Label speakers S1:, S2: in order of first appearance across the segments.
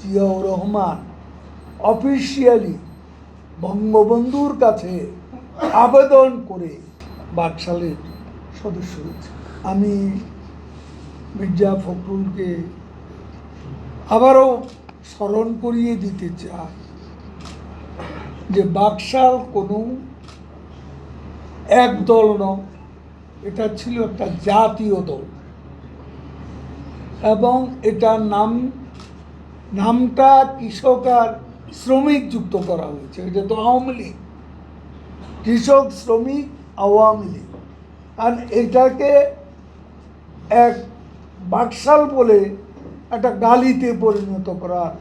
S1: Ziaur Rahman officially বঙ্গবন্ধুর কাছে আবেদন করে বাকশালের সদস্য হয়েছে। আমি মির্জা ফখরুলকে আবারও স্মরণ করিয়ে দিতে চাই যে বাকশাল কোনো এক দল নয়, এটা ছিল একটা জাতীয় দল এবং এটার নাম নামটা কৃষক আর শ্রমিক যুক্ত করা হয়েছে। এটা তো আওয়ামী লীগ। কৃষক, শ্রমিক, আওয়ামী লীগ। আর এটাকে এক বাকশাল বলে একটা গালিতে পরিণত করার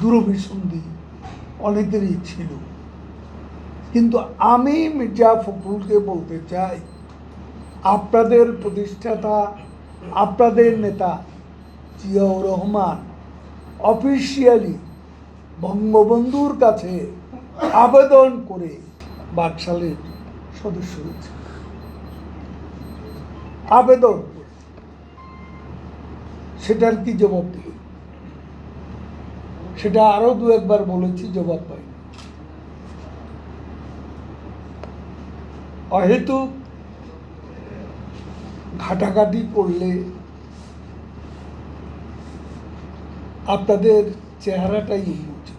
S1: দূরভিসন্ধি অনেকেরই ছিল। কিন্তু আমি মির্জা ফখরুলকে বলতে চাই, আপনাদের প্রতিষ্ঠাতা, আপনাদের নেতা জিয়াউর রহমান অফিসিয়ালি বঙ্গবন্ধুর কাছে আবেদন করে বাকশালের সদস্য হয়েছে। আবেদন। সেটার কি জবাব দিল সেটা আরও দু একবার বলেছি, জবাব পাই অহেতুক ঘাটাঘাটি করলে আপনাদের চেহারাটাই উন্মোচন